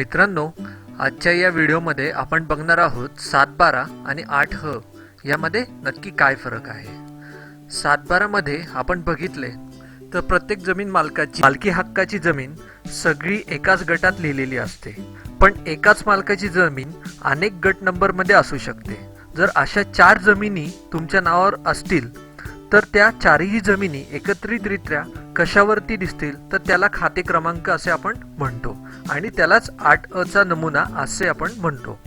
मित्रांनो आजच्या या व्हिडिओमध्ये आपण बघणार आहोत सातबारा आणि आठ ह यामध्ये नक्की काय फरक आहे. सातबारामध्ये आपण बघितले तर प्रत्येक जमीन मालकाची मालकी हक्काची जमीन सगळी एकाच गटात लिहिलेली असते. पण एकाच मालकाची जमीन अनेक गट नंबरमध्ये असू शकते. जर अशा चार जमिनी तुमच्या नावावर असतील तर त्या चारही जमिनी एकत्रितरित्या कशावरती दिसतील तर त्याला खाते क्रमांक असे आपण म्हणतो. आणि त्यालाच आठ अ चा नमुना असे आपण म्हणतो.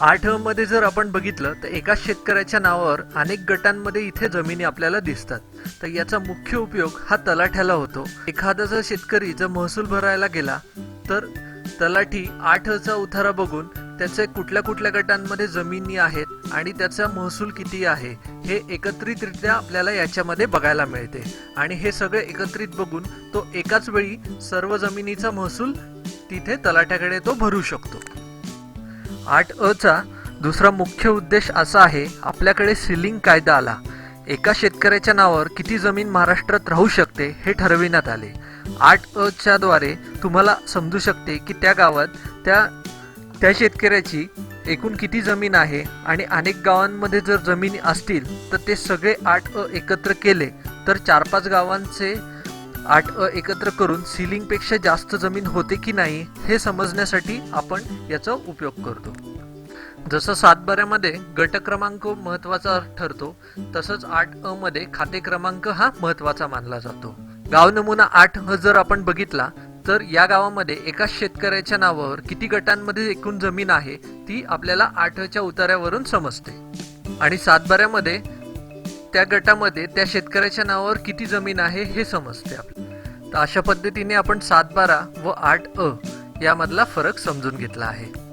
आठ अ मध्ये जर आपण बघितलं तर एकाच शेतकऱ्याच्या नावावर अनेक गटांमध्ये इथे जमिनी आपल्याला दिसतात. तर याचा मुख्य उपयोग हा तलाठ्याला होतो. एखादा जर शेतकरी जर महसूल भरायला गेला तर तलाठी आठ चा उतारा बघून त्याचे कुठल्या कुठल्या गटांमध्ये जमिनी आहेत आणि त्याचा महसूल किती आहे हे एकत्रितरित्या आपल्याला याच्यामध्ये बघायला मिळते. आणि हे सगळे एकत्रित बघून तो एकाच वेळी सर्व जमिनीचा महसूल तिथे तलाठ्याकडे तो भरू शकतो. आठ अ चा दुसरा मुख्य उद्देश असा आहे आपल्याकडे सिलिंग कायदा आला. एका शेतकऱ्याच्या नावावर किती जमीन महाराष्ट्रात राहू शकते हे ठरविण्यात आले. आठ अ च्या द्वारे तुम्हाला समजू शकते की त्या गावात त्या त्या शेतकऱ्याची एकूण किती जमीन आहे आणि अनेक गावांमध्ये जर जमिनी असतील तर ते सगळे आठ अ एकत्र केले तर चार पाच गावांचे आठ अ एकत्र करून सिलिंगपेक्षा जास्त जमीन होते की नाही हे समजण्यासाठी आपण याचा उपयोग करतो. जसं सातबाऱ्यामध्ये गट क्रमांक महत्त्वाचा ठरतो तसंच आठ अ मध्ये खाते क्रमांक हा महत्त्वाचा मानला जातो. गाव नमुना आठ ह जर आपण बघितला तर या गावामध्ये एकाच शेतकऱ्याच्या नावावर किती गटांमध्ये एकूण जमीन आहे ती आपल्याला आठच्या उतार्यावरून समजते. आणि सातबाऱ्यामध्ये त्या गटामध्ये त्या शेतकऱ्याच्या नावावर किती जमीन आहे हे समजते आपल्याला. तर अशा पद्धतीने आपण सातबारा व आठ अ यामधला फरक समजून घेतला आहे.